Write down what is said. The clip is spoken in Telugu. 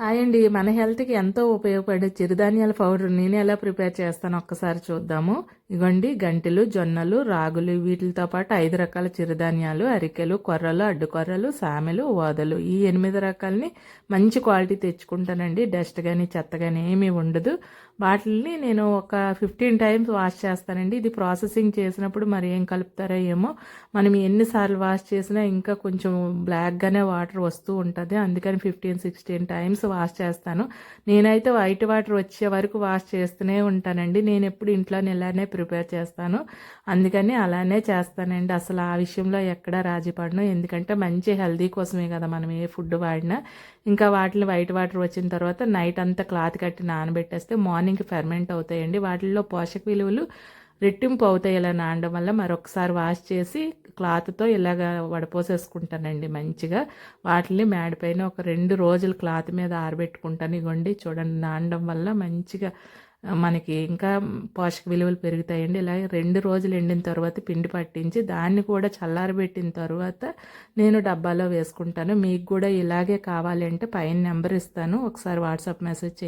హాయ్ అండి మన హెల్త్కి ఎంతో ఉపయోగపడే చిరుధాన్యాల పౌడర్ నేను ఎలా ప్రిపేర్ చేస్తాను ఒక్కసారి చూద్దాము. ఇగోండి గంటెలు జొన్నలు రాగులు వీటితో పాటు ఐదు రకాల చిరుధాన్యాలు అరికెలు కొర్రలు అడ్డుకొర్రలు సామెలు ఓదలు. ఈ ఎనిమిది రకాలని మంచి క్వాలిటీ తెచ్చుకుంటానండి. డస్ట్ కానీ చెత్త కానీ ఏమీ ఉండదు. వాటిని నేను ఒక ఫిఫ్టీన్ టైమ్స్ వాష్ చేస్తానండి. ఇది ప్రాసెసింగ్ చేసినప్పుడు మరి ఏం కలుపుతారో ఏమో. మనం ఎన్నిసార్లు వాష్ చేసినా ఇంకా కొంచెం బ్లాక్గానే వాటర్ వస్తూ ఉంటుంది. అందుకని ఫిఫ్టీన్ సిక్స్టీన్ టైమ్స్ వాష్ చేస్తాను. నేనైతే వైట్ వాటర్ వచ్చే వరకు వాష్ చేస్తూనే ఉంటానండి. నేను ఎప్పుడు ఇంట్లోనే ఇలానే ప్రిపేర్ చేస్తాను. అందుకని అలానే చేస్తానండి. అసలు ఆ విషయంలో ఎక్కడా రాజీపడను. ఎందుకంటే మంచి హెల్దీ కోసమే కదా మనం ఏ ఫుడ్ వాడినా. ఇంకా వాటిని వైట్ వాటర్ వచ్చిన తర్వాత నైట్ అంతా క్లాత్ కట్టి నానబెట్టేస్తే మార్నింగ్ ఫెర్మెంట్ అవుతాయండి. వాటిల్లో పోషక విలువలు రెట్టింపు అవుతాయి ఇలా నానడం వల్ల. మరొకసారి వాష్ చేసి క్లాత్తో ఇలాగ వడపోసేసుకుంటానండి మంచిగా. వాటిని మేడపైన ఒక రెండు రోజులు క్లాత్ మీద ఆరబెట్టుకుంటాను. ఇగోండి చూడండి నానడం వల్ల మంచిగా మనకి ఇంకా పోషక విలువలు పెరుగుతాయండి. ఇలాగే రెండు రోజులు ఎండిన తర్వాత పిండి పట్టించి దాన్ని కూడా చల్లారబెట్టిన తర్వాత నేను డబ్బాలో వేసుకుంటాను. మీకు కూడా ఇలాగే కావాలంటే పైన నెంబర్ ఇస్తాను. ఒకసారి వాట్సాప్ మెసేజ్ చేయండి.